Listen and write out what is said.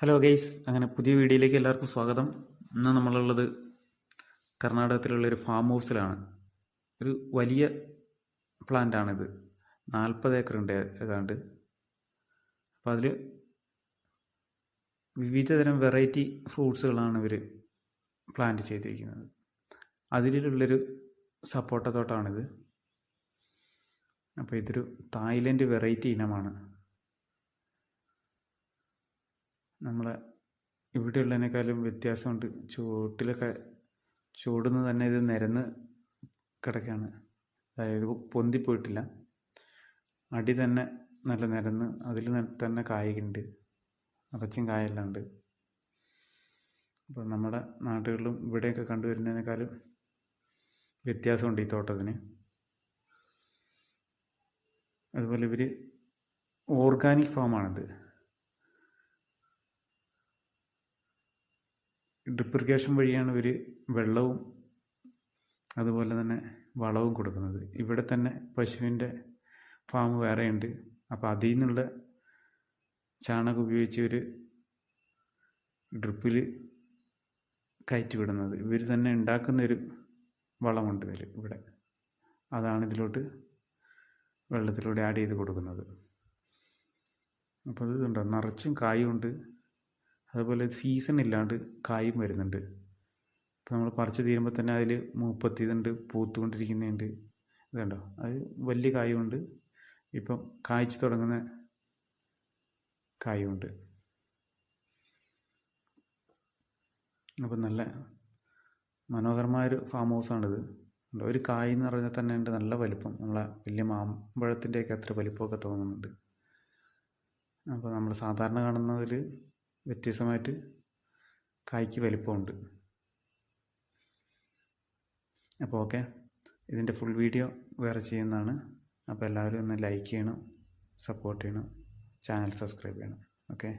Hello guys അങ്ങനെ പുതിയ വീഡിയോയിലേക്ക് എല്ലാവർക്കും സ്വാഗതം. ഇന്ന് നമ്മളുള്ളത് കർണാടകത്തിലുള്ള ഒരു ഫാം ഹൗസിലാണ് ഒരു വലിയ പ്ലാന്റാണിത് നാൽപ്പത് ഏക്കർ ഉണ്ട് ഏതാണ്ട്. അപ്പോൾ അതിൽ വിവിധതരം വെറൈറ്റി ഫ്രൂട്ട്സുകളാണ് ഇവർ പ്ലാന്റ് ചെയ്തിരിക്കുന്നത്. അതിലുള്ളൊരു സപ്പോട്ട തോട്ടമാണിത് അപ്പോൾ ഇതൊരു തായ്ലൻഡ് വെറൈറ്റി ഇനമാണ്. നമ്മളെ ഇവിടെയുള്ളതിനേക്കാളും വ്യത്യാസമുണ്ട്. ചുവട്ടിലൊക്കെ ചൂടുന്ന് തന്നെ ഇത് നിരന്ന് കിടക്കുകയാണ്. അതായത് പൊന്തിപ്പോയിട്ടില്ല. അടി തന്നെ നല്ല നിരന്ന് അതിൽ തന്നെ കായുണ്ട് അറച്ചും കായെല്ലാം ഉണ്ട് അപ്പോൾ നമ്മുടെ നാടുകളിലും ഇവിടെയൊക്കെ കണ്ടുവരുന്നതിനേക്കാളും വ്യത്യാസമുണ്ട് ഈ തോട്ടത്തിന്. അതുപോലെ ഇവർ ഓർഗാനിക് ഫാമാണിത്. ഡ്രിപ്പ് വഴിയാണ് ഇവർ വെള്ളവും അതുപോലെ തന്നെ വളവും കൊടുക്കുന്നത്. ഇവിടെ തന്നെ പശുവിന്റെ ഫാം വേറെയുണ്ട്. അപ്പോൾ അതിൽ നിന്നുള്ള ചാണകം ഉപയോഗിച്ച് ഒരു ഡ്രിപ്പിൽ കയറ്റിവിടുന്നത്. ഇവർ തന്നെ ഉണ്ടാക്കുന്നൊരു വളമുണ്ട് ഇതിൽ ഇവിടെ. അതാണ് ഇതിലോട്ട് വെള്ളത്തിലൂടെ ആഡ് ചെയ്ത് കൊടുക്കുന്നത്. അപ്പോൾ ഇത് കണ്ടോ? നിറച്ചും കായുണ്ട് അതുപോലെ സീസൺ ഇല്ലാണ്ട് കായും വരുന്നുണ്ട്. ഇപ്പോൾ നമ്മൾ പറിച്ച് തീരുമ്പോൾ തന്നെ അതിൽ മൂപ്പത്തിയതുണ്ട് പൂത്തുകൊണ്ടിരിക്കുന്നുണ്ട്. ഇതുണ്ടോ? അത് വലിയ കായുണ്ട്. ഇപ്പം കായ്ച്ചു തുടങ്ങുന്ന കായുണ്ട്. അപ്പം നല്ല മനോഹരമായൊരു ഫാം ഹൗസാണിത് ഒരു കായ് എന്ന് പറഞ്ഞാൽ തന്നെ ഉണ്ട് നല്ല വലിപ്പം. നമ്മളെ വലിയ മാമ്പഴത്തിന്റെയൊക്കെ അത്ര വലിപ്പമൊക്കെ തോന്നുന്നുണ്ട്. അപ്പോൾ നമ്മൾ സാധാരണ കാണുന്നതിൽ വ്യത്യസ്തമായിട്ട് കായ്ക്ക് വലിപ്പമുണ്ട്. അപ്പോൾ ഓക്കെ. ഇതിന്റെ ഫുൾ വീഡിയോ വേറെ ചെയ്യുന്നതാണ്. അപ്പോൾ എല്ലാവരും ഒന്ന് ലൈക്ക് ചെയ്യണം സപ്പോർട്ട് ചെയ്യണം ചാനൽ സബ്സ്ക്രൈബ് ചെയ്യണം. ഓക്കെ.